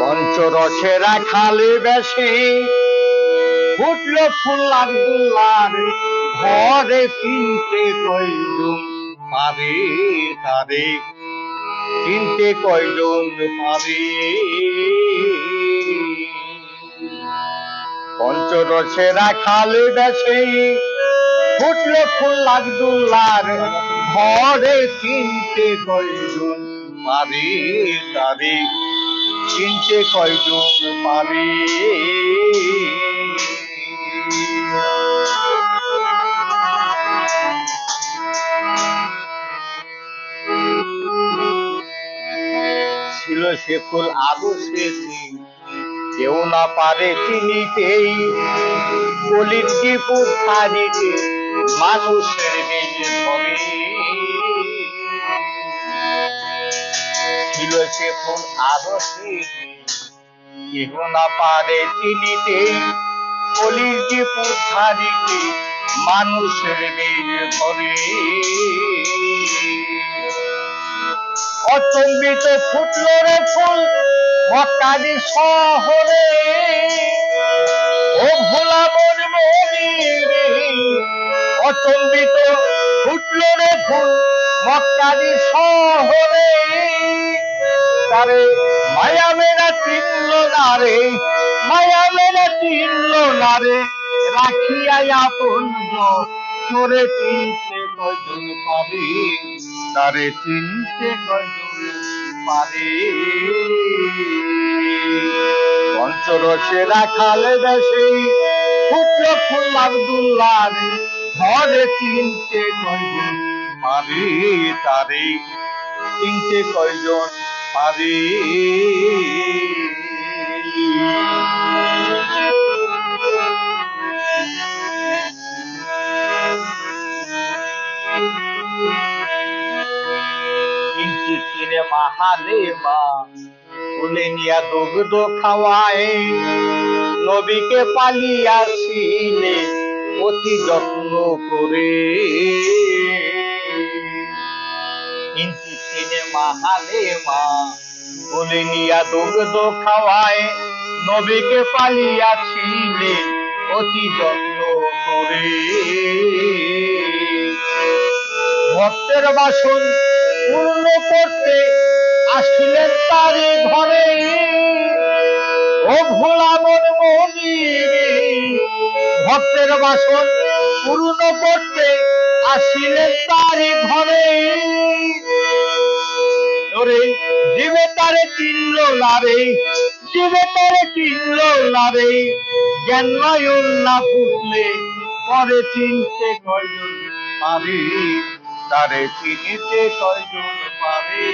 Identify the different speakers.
Speaker 1: পঞ্চরসেরা খালি বেশি ফুটলো ফুল আব্দুল্লার ঘরে চিনতে কয়জন পারে তারে চিনতে কয়জন পারে পঞ্চরসেরা খালি বেশি ফুটলো ফুল আব্দুল্লার ঘরে চিনতে কয়জন পারে তারে চিনতে কয়জন পারে? ছিল সে ফুল শেষে কেউ না পারে চিনিতেই কলির দীপুর শাড়িতে মানুষের বেজে সে ফুল শেষে কেহ না পারে চিনিতেই কলির দীপুর শাড়িতে মানুষের বেজে ধরে। অচম্বিত ফুটলো রে ফুল মক্কাদি শহরে। ও ভোলা মন মনিরে অচম্বিত ফুটলো রে ফুল মক্কাদি শহরে। তারে মায়া মেরা চিনল না রে, মায়া মেরা চিনল না রে। রাখিয়া আপন তোরে চিনতে কয়জন পাবে তারে চিনতে কয়জন পারে। পঞ্চরসেরা খালে দেশে ফুটল ফুল আব্দুল্লাহ ঘরে চিনতে কয়জন পারে তারে। চিনতে কয়জন পারে। কিন্তু চিনে মাহালে মা, তুলে নিয়া দুগ্ধ খাওয়ায়। নবীকে পালিয়াছিলে অতি যত্ন করে। কিন্তু চিনে মাহালে মা তুলে নিয়া দুগ্ধ খাওয়ায়, নবীকে পালিয়াছিলে অতি যত্ন করে। ভক্তের বাসন পূর্ণ করতে আসিলেন তারে ঘরে। ও ভোলা মন ভক্তের বাসন পূর্ণ করতে আসিলেন তারে ঘরে। চিনল না রে জীবে তারে চিনল না রে জ্ঞান নয়ন না ফুটলে পরে চিনতে কয়জন পারে, তারে চিনিতে কয়জন পারে।